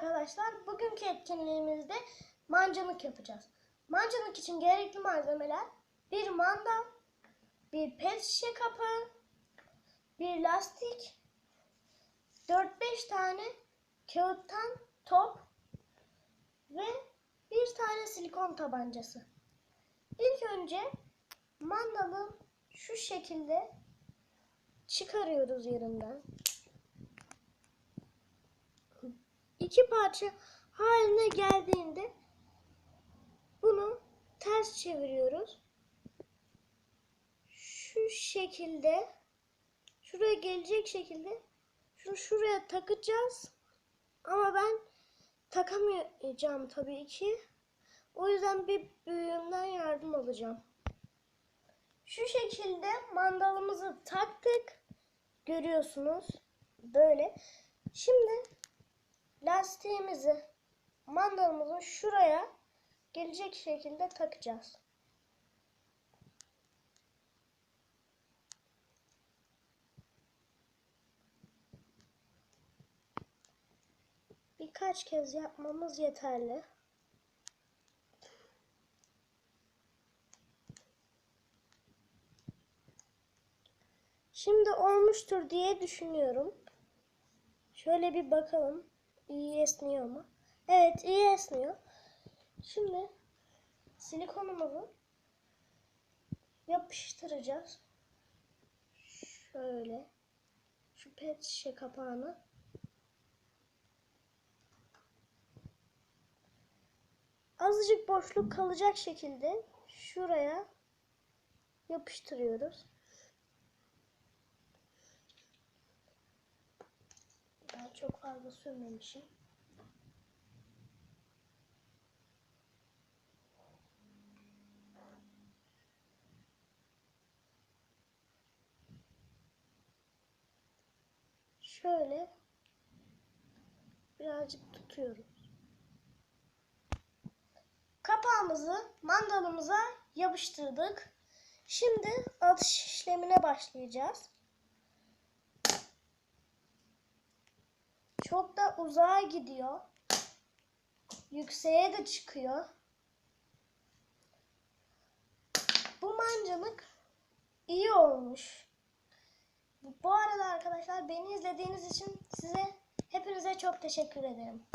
arkadaşlar. Bugünkü etkinliğimizde mancınık yapacağız. Mancınık için gerekli malzemeler bir mandal, bir pet şişe kapağı, bir lastik, 4-5 tane kağıttan top ve bir tane silikon tabancası. İlk önce mandalı şu şekilde çıkarıyoruz yerinden. İki parça haline geldiğinde bunu ters çeviriyoruz. Şu şekilde şuraya gelecek şekilde şunu şuraya takacağız. Ama ben takamayacağım tabii ki. O yüzden bir büyüğümden yardım alacağım. Şu şekilde mandalımızı taktık. Görüyorsunuz. Böyle. Şimdi lastiğimizi mandalımızın şuraya gelecek şekilde takacağız. Birkaç kez yapmamız yeterli. Şimdi olmuştur diye düşünüyorum. Şöyle bir bakalım. İyi esniyor mu? Evet iyi esniyor. Şimdi silikonumuzu yapıştıracağız. Şöyle. Şu pet şişe kapağını. Azıcık boşluk kalacak şekilde şuraya yapıştırıyoruz. Ben çok fazla sürmemişim. Şöyle birazcık tutuyoruz. Kapağımızı mandalımıza yapıştırdık. Şimdi atış işlemine başlayacağız. Çok da uzağa gidiyor. Yükseğe de çıkıyor. Bu mancınık iyi olmuş. Bu arada arkadaşlar beni izlediğiniz için size hepinize çok teşekkür ederim.